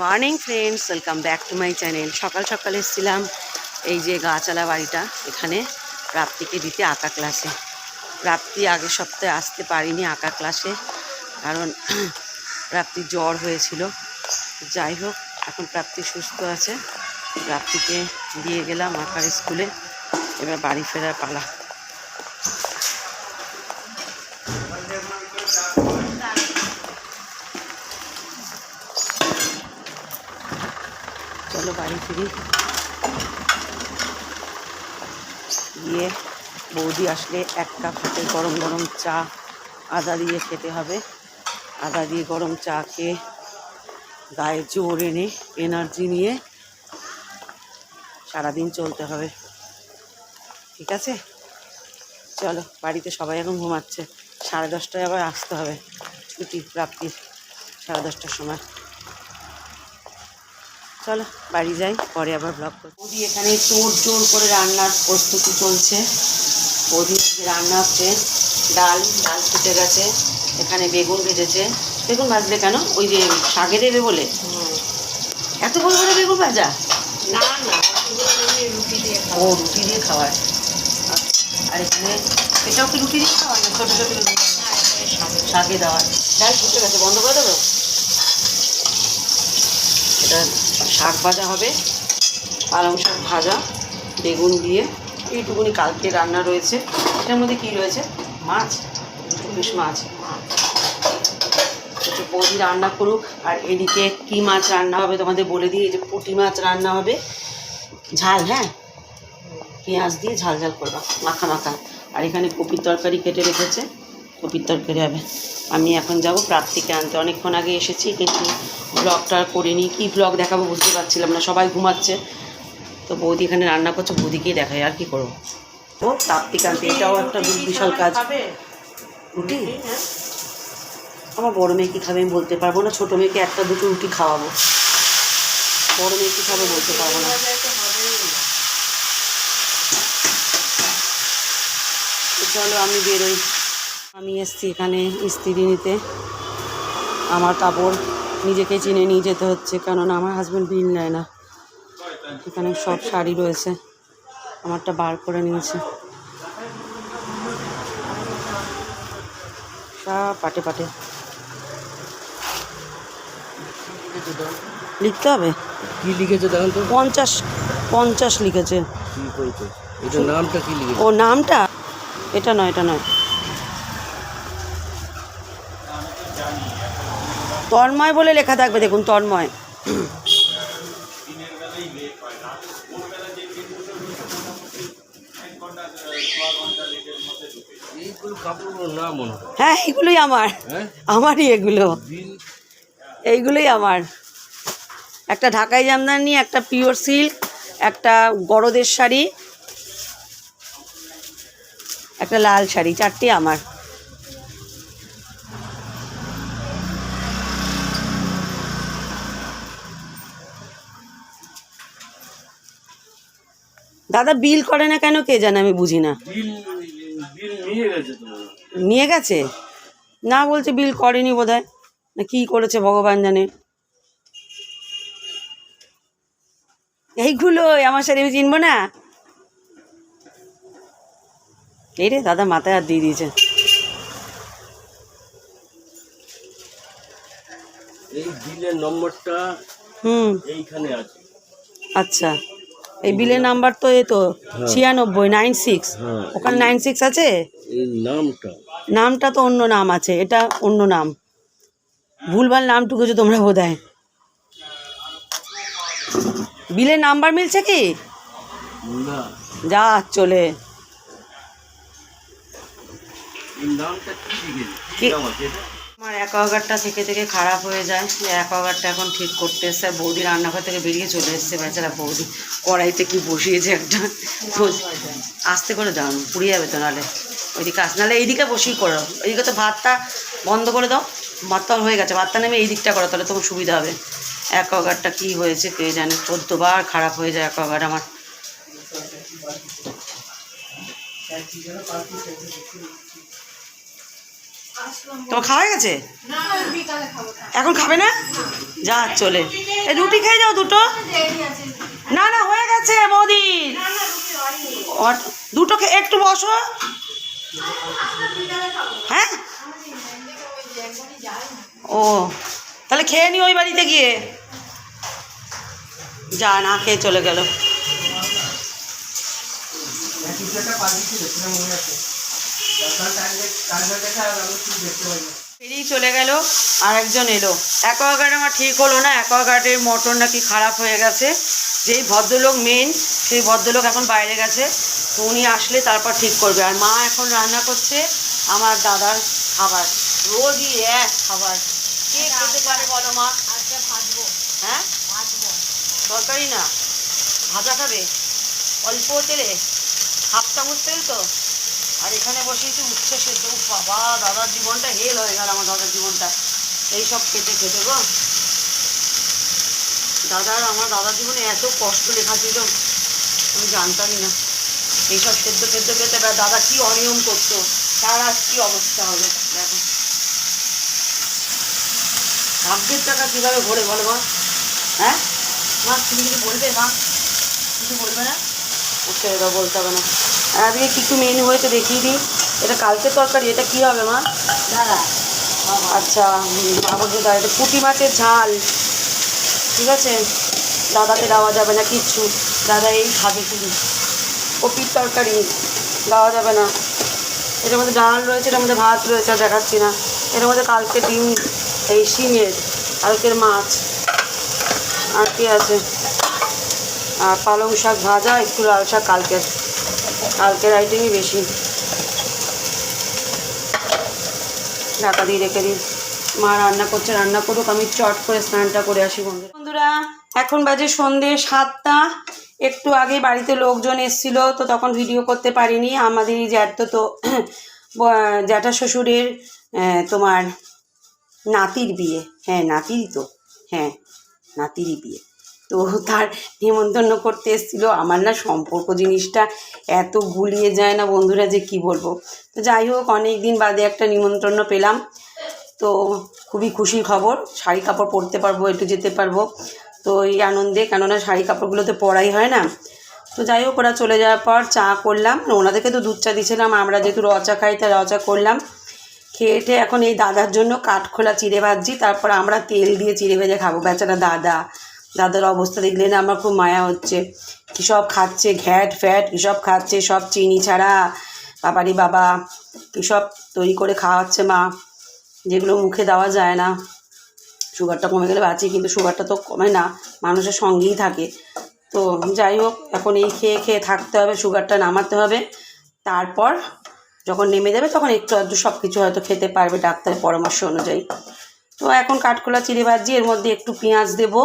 Morning friends welcome back to my channel সকাল সকাল এসেছিলাম এই যে গাছালা বাড়িটা, এখানে প্রাপ্তিকে দিতে আঁকা ক্লাসে প্রাপ্তি আগের সপ্তাহে আসতে পারিনি আঁকা ক্লাসে কারণ প্রাপ্তির জ্বর হয়েছিল। যাই হোক, এখন প্রাপ্তি সুস্থ আছে। প্রাপ্তিকে দিয়ে গেলাম আঁকার স্কুলে এবার বাড়ি ফেরার পালা। চলো বাড়ি ফিরি। গিয়ে বৌদি আসলে এক কাপ হাতে গরম গরম চা আদা দিয়ে খেতে হবে। আদা দিয়ে গরম চা খেয়ে গায়ে জোর এনে এনার্জি নিয়ে সারাদিন চলতে হবে। ঠিক আছে? চলো, বাড়িতে সবাই এখন ঘুমাচ্ছে। সাড়ে দশটায় আবার আসতে হবে। ছুটি প্রাপ্তির সাড়ে দশটার সময়। চলো বাড়ি যাই পরে আবার ব্লগ করি বৌদি এখানে চোর জোর করে রান্নার প্রস্তুতি চলছে। আজকে রান্না হচ্ছে ডাল ডাল ফুটে গেছে এখানে বেগুন ভেজেছে। বেগুন ভাজলে কেন? ওই যে শাকে দেবে বলে? এত বড় বড় বেগুন ভাজা? না না রুটি দিয়ে ও রুটি দিয়ে খাওয়ার আর এখানে এটাও কি রুটি দিয়ে খাওয়ার না ছোটো ছোটো শাকে। দেওয়ার ডাল ফুটে গেছে বন্ধ করে দেবো? এটা শাক ভাজা হবে, পালং শাক ভাজা, বেগুন দিয়ে। এইটুকুনি কালকে রান্না রয়েছে। এটার মধ্যে কী রয়েছে? মাছ ইলিশ মাছ। একটু বৌদি রান্না করুক। আর এদিকে কী মাছ রান্না হবে তোমাদের বলে দিই, এই যে পুঁটি মাছ রান্না হবে। ঝাল হ্যাঁ? পেঁয়াজ দিয়ে ঝাল ঝাল করবা, মাখা মাখা। আর এখানে কপির তরকারি কেটে রেখেছে। কপির তরকারি হবে। আমি এখন যাব প্রাপ্তিকে আনতে। অনেকক্ষণ আগে এসেছি, কিন্তু ব্লগটা করিনি। কি ব্লগ দেখাবো বুঝতে পারছিলাম না, সবাই ঘুমাচ্ছে। তো বৌদি এখানে রান্না করছে, বৌদিকেই দেখাই, আর কি করব? ও, প্রাপ্তিকে আনতে, এটাও একটা বিশাল কাজ। রুটি? আমার বড় মেয়ে কি খাবে আমি বলতে পারব না, ছোটো মেয়েকে একটা, দুটো রুটি খাওয়াবো। বড় মেয়ে কি খাবে বলতে পারব না। চলো আমি বেরোই। আমি এসছি এখানে ইস্ত্রি নিতে। আমার কাপড় নিজেকে চিনে নিয়ে যেতে হচ্ছে কেননা আমার হাজব্যান্ড বিল নেয় না। এখানে সব শাড়ি রয়েছে আমারটা বার করে নিয়েছে। সব পাটে পাটে। লিখতে হবে? কি লিখেছে দেখেন তো। পঞ্চাশ পঞ্চাশ লিখেছে। কি নামটা কি লিখেছে? ও নামটা? এটা নয় এটা নয়। তন্ময় বলে লেখা থাকবে দেখুন তন্ময়। হ্যাঁ। এগুলোই আমার। হ্যাঁ? আমারই এগুলো। এইগুলোই আমার। একটা ঢাকাই জামদানি একটা পিওর সিল্ক একটা গরদের শাড়ি একটা লাল শাড়ি চারটি আমার। দাদা বিল করে না কেন কে জানে আমি বুঝি না। নিয়ে গেছে না বলছে বিল করেনি বোধহয়। না কি করেছে ভগবান জানে। এইগুলো আমার সাথে আমি চিনবো না। এই রে দাদা মাথায় হাত দিয়ে দিয়েছে। এই বিলের নম্বরটা হুম। এইখানে আছে। আচ্ছা। এই বিলের নাম্বার তো এ তো ছিয়ানব্বই নাইন সিক্স হ্যাঁ। ওখানে নাইন সিক্স আছে? নামটা। নামটা তো অন্য নাম আছে এটা অন্য নাম। ভুলভাল নাম টুকেছো তোমরা বোধ হয় বিলের নাম্বার মিলছে কি? যা চলে। নামটা কি আমার অ্যাকোয়াগার্ডটা থেকে থেকে খারাপ হয়ে যায়। অ্যাকোয়াগার্ডটা এখন ঠিক করতে এসছে বৌদি রান্নাঘর থেকে বেরিয়ে চলে এসছে। বেচারা বৌদি, কড়াইতে কি বসিয়েছে একটা? আস্তে করে দাও, পুড়িয়ে যাবে তো নাহলে ওইদিকে আস নাহলে এইদিকে বসিয়ে করো। এইদিকে তো ভাতটা বন্ধ করে দাও। ভাতটা হয়ে গেছে। ভাতটা নেমে এই দিকটা করো, তাহলে তোমার সুবিধা হবে। অ্যাকোয়াগার্ডটা কী হয়েছে কে জানে? চোদ্দোবার খারাপ হয়ে যায় অ্যাকোয়াগার্ড আমার। তোমার খাওয়া হয়ে গেছে? না বিকালে খাব না। এখন খাবে না? যা চলে। এই রুটি খেয়ে যাও দুটো। না না হয়ে গেছে বৌদি। না না রুটি হয়নি। অট- দুটো খেয়ে একটু বসো। হ্যাঁ? ও তাহলে খেয়ে নি ওই বাড়িতে গিয়ে। যা না খেয়ে চলে গেল। বেরিয়ে চলে গেল আর একজন এলো। অ্যাকোয়াগার্ড আমার ঠিক হলো না অ্যাকোয়াগার্ডের মোটর নাকি খারাপ হয়ে গেছে। যেই ভদ্রলোক মেন সেই ভদ্রলোক এখন বাইরে গেছে। তো উনি আসলে তারপর ঠিক করবে। আর মা এখন রান্না করছে আমার দাদার খাবার। রোজই এক খাবার। কে খেতে পারে বলো মা? আজকে ভাজবো। হ্যাঁ? ভাজবো। তরকারি না। ভাজা খাবে? অল্প তেলে? হাফ চামচ তেল তো? আর এখানে বসিয়েছি উচ্ছে সেদ্ধ। বাবা, দাদার জীবনটা হেল হয়ে গেল আমার দাদার জীবনটা। এইসব খেতে খেতে গো। দাদার, আমার দাদার জীবনে এত কষ্ট লেখা ছিল, আমি জানতামই না। এইসব সেদ্ধ সেদ্ধ খেতে দাদা কি অনিয়ম করতো, তার আজ কি অবস্থা হবে, দেখো। ভাগ্যের টাকা কীভাবে ভরে বলো মা? হ্যাঁ? মা, তুমি কিছু বলবে মা? কিছু বলবে না? আচ্ছা এটা বলতে হবে না। আর আজকে কী কী মেনু হয়েছে দেখিয়ে দিই। এটা কালকে তরকারি এটা কী হবে মা? দাদা আচ্ছা এটা পুঁটি মাছের ঝাল। ঠিক আছে? দাদাকে দেওয়া যাবে না কিচ্ছু। দাদা এই খাবে শুধু। কপির তরকারি দেওয়া যাবে না। এটার মধ্যে ডাল রয়েছে এটার মধ্যে ভাত রয়েছে আর দেখাচ্ছি না। এটার মধ্যে কালকে ডিম এই শিঙের কালকের মাছ। আর কি আছে? আর পালং শাক ভাজা একটু লাল শাক কালকের। কালকের আইটেমই বেশি। ঢাকা দিয়ে রেখে দিই মা রান্না করছে, রান্না করুক, আমি চট করে স্নানটা করে আসি বন্ধুরা। বন্ধুরা, এখন বাজে সন্ধে সাতটা। একটু আগে বাড়িতে লোকজন এসেছিল, তো তখন ভিডিও করতে পারিনি। আমাদের এই জ্যাঠ তো জ্যাঠা শ্বশুরের তোমার নাতির বিয়ে। হ্যাঁ নাতিরই তো। হ্যাঁ নাতিরই বিয়ে। তো তার নিমন্ত্রণ করতে এসেছিল। আমার না সম্পর্ক জিনিসটা এত গুলিয়ে যায় না বন্ধুরা যে কি বলব। তো যাই হোক অনেক দিন বাদে একটা নিমন্ত্রণ পেলাম। তো খুবই খুশি খবর, শাড়ি কাপড় পরতে পারব, একটু যেতে পারব। তো এই আনন্দে, কেননা শাড়ি কাপড়গুলো তো পরাই হয় না। তো যাই হোক, ওরা চলে যাওয়ার পর চা করলাম। ওনাদেরকে তো দুধ চা দিয়েছিলাম, আমরা যেহেতু র চা খাই তাই রচা করলাম। খেয়ে এখন এই দাদার জন্য কাঠখোলা চিড়ে ভাজছি, তারপর আমরা তেল দিয়ে চিড়ে ভেজে খাব। বেচারা দাদা দাদার অবস্থা দেখলে না আমার খুব মায়া হচ্ছে। কী সব খাচ্ছে, ঘ্যাট ফ্যাট, কী সব খাচ্ছে, সব চিনি ছাড়া, বাবারি বাবা, কী সব তৈরি করে খাওয়াচ্ছে মা, যেগুলো মুখে দেওয়া যায় না। সুগারটা কমে গেলে বাঁচি, কিন্তু সুগারটা তো কমে না, মানুষের সঙ্গেই থাকে। তো যাই হোক, এখন এই খেয়ে খেয়ে থাকতে হবে, সুগারটা নামাতে হবে। তারপর যখন নেমে যাবে, তখন একটু আধটু সব কিছু হয়তো খেতে পারবে, ডাক্তারের পরামর্শ অনুযায়ী। তো এখন কাঠকোলা চিড়ে ভাজি, এর মধ্যে একটু পেঁয়াজ দেবো।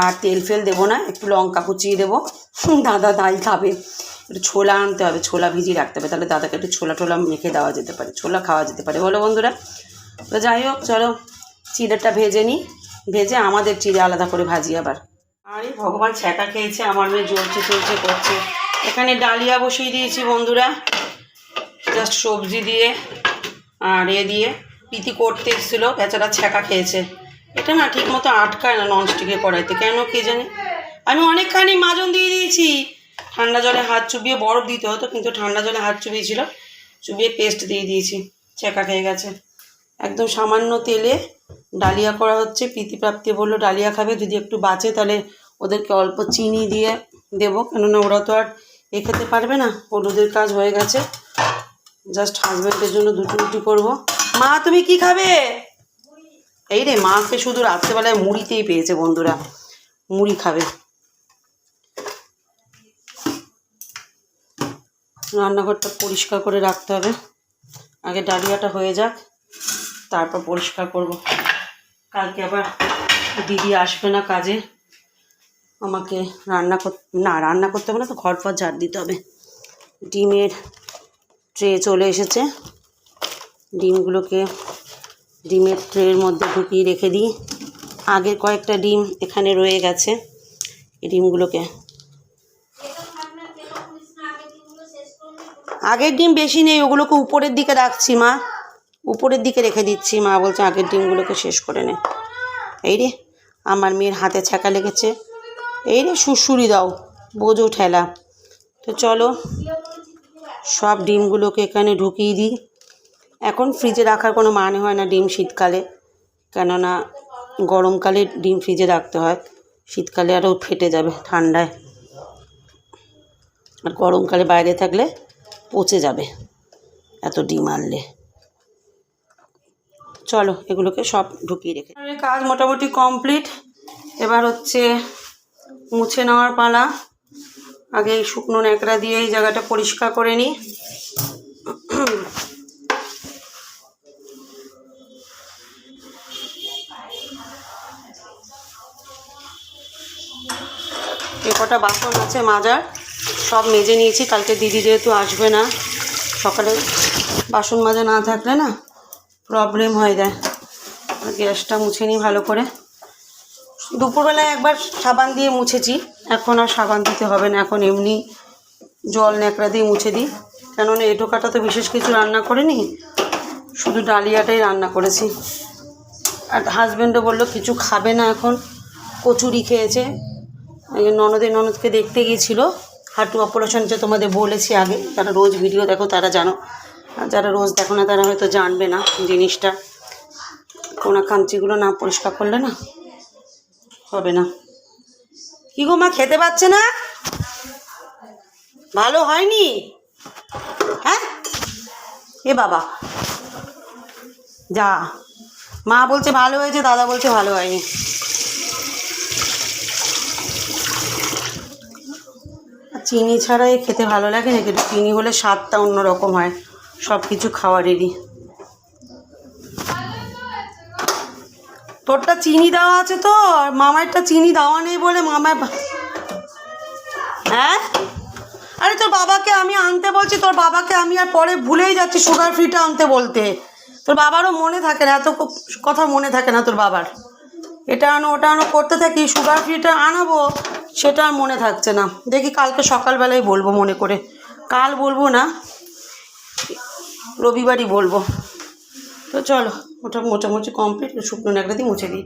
আর তেল ফেল দেবো না, একটু লঙ্কা কুচিয়ে দেবো। দাদা তাই খাবে। একটু ছোলা আনতে হবে, ছোলা ভিজিয়ে রাখতে হবে। তাহলে দাদাকে একটু ছোলা টোলা মেখে দেওয়া যেতে পারে, ছোলা খাওয়া যেতে পারে। বলো বন্ধুরা, তো যাই হোক, চলো, চিড়েটা ভেজে নিই। ভেজে আমাদের চিড়ে আলাদা করে ভাজি আবার। আরে ভগবান, ছ্যাঁকা খেয়েছে, আমার মেয়ে জ্বলছে, চলছে, করছে। এখানে ডালিয়া বসিয়ে দিয়েছি বন্ধুরা। জাস্ট সবজি দিয়ে আর এ দিয়ে পিতি করতে এসেছিল, বেচারা ছ্যাঁকা খেয়েছে। এটা না ঠিক মতো আটকায় না ননস্টিকের কড়াইতে, কেন কে জানি? আমি অনেকখানি মাজন দিয়ে দিয়েছি। ঠান্ডা জলে হাত চুবিয়ে বরফ দিতে হতো, কিন্তু ঠান্ডা জলে হাত চুবিয়েছিল, চুবিয়ে পেস্ট দিয়ে দিয়েছি ছ্যাঁকা খেয়ে গেছে। একদম সামান্য তেলে ডালিয়া করা হচ্ছে, প্রীতিপ্রাপ্তি বলল, ডালিয়া খাবে, যদি একটু বাঁচে তাহলে ওদেরকে অল্প চিনি দিয়ে দেবো, কেননা ওরা তো আর এ খেতে পারবে না হলুদের কাজ হয়ে গেছে। জাস্ট হাজব্যান্ডের জন্য দুটো রুটি করব। মা, তুমি কি খাবে? এই রে মাকে শুধু রাত্রেবেলায় মুড়িতেই পেয়েছে বন্ধুরা। মুড়ি খাবে। রান্নাঘরটা পরিষ্কার করে রাখতে হবে। আগে ডালিয়াটা হয়ে যাক, তারপর পরিষ্কার করব। কালকে আবার দিদি আসবে না কাজে। আমাকে রান্না কর, না, রান্না করতে হবে না তো, ঘর ফর ঝাড় দিতে হবে। ডিমের ট্রে চলে এসেছে। ডিমগুলোকে ডিমের ট্রের মধ্যে ঢুকিয়ে রেখে দিই। আগের কয়েকটা ডিম এখানে রয়ে গেছে। এই ডিমগুলোকে। আগের ডিম বেশি নেই, ওগুলোকে উপরের দিকে রাখছি মা। উপরের দিকে রেখে দিচ্ছি মা, বলছে আগের ডিমগুলোকে শেষ করে নে। এই রে, আমার মেয়ের হাতে ছ্যাঁকা লেগেছে। এই রে সুরসুরি দাও, বোঝো ঠেলা। তো চলো, সব ডিমগুলোকে এখানে ঢুকিয়ে দিই। এখন ফ্রিজে রাখার কোনো মানে হয় না ডিম শীতকালে। কেননা গরমকালে ডিম ফ্রিজে রাখতে হয়। শীতকালে আরও ফেটে যাবে ঠান্ডায়। আর গরমকালে বাইরে থাকলে পচে যাবে এত ডিম আনলে। চলো এগুলোকে সব ঢুকিয়ে রেখে কাজ মোটামুটি কমপ্লিট এবার হচ্ছে মুছে নেওয়ার পালা। আগে শুকনো ন্যাকড়া দিয়ে এই জায়গাটা পরিষ্কার করে নিই। কটা বাসন আছে মাজার, সব মেজে নিয়েছি। কালকে দিদি যেহেতু আসবে না, সকালে বাসন মাজা না থাকলে না প্রবলেম হয়ে যায় গ্যাসটা মুছে নিই ভালো করে। দুপুরবেলায় একবার সাবান দিয়ে মুছেছি, এখন আর সাবান দিতে হবে না, এখন এমনি জল ন্যাকড়া দিয়ে মুছে দিই। কেননা এঁটো কাটা তো বিশেষ কিছু রান্না করিনি, শুধু ডালিয়াটাই রান্না করেছি। আর হাজব্যান্ডও বলল, কিছু খাবে না এখন, কচুরি খেয়েছে। এই ননদের ননদকে দেখতে গিয়েছিল। হাঁটু অপারেশন যে তোমাদের বলেছি আগে, যারা রোজ ভিডিও দেখো তারা জানো। যারা রোজ দেখো না তারা হয়তো জানবে না জিনিসটা। কোনা কাঞ্চিগুলো না পরিষ্কার করলে না হবে না। কি গো মা, খেতে পাচ্ছে না? ভালো হয়নি? হ্যাঁ? এ বাবা। যা। মা বলছে ভালো হয়েছে, দাদা বলছে ভালো হয়নি। চিনি ছাড়াই খেতে ভালো লাগে না, কিন্তু চিনি হলে স্বাদটা অন্যরকম হয়। সব কিছু খাওয়ারেরই তোরটা চিনি দেওয়া আছে তো মামারটা চিনি দেওয়া নেই বলে মামার হ্যাঁ? আরে তোর বাবাকে আমি আনতে বলছি, তোর বাবাকে আমি আর পরে ভুলেই যাচ্ছি সুগার ফ্রিটা আনতে বলতে। তোর বাবারও মনে থাকে না, এত কথা মনে থাকে না তোর বাবার। এটা আনো, ওটা আনো, করতে থাকি সুগার ফ্রিটা আনাবো। সেটা আর মনে থাকছে না। দেখি কালকে সকালবেলায় বলব মনে করে। কাল বলব না, রবিবারই বলব। তো চলো, ওটা মোটামুটি কমপ্লিট শুকনো ন্যাকড়া দিয়ে মুছে দিই।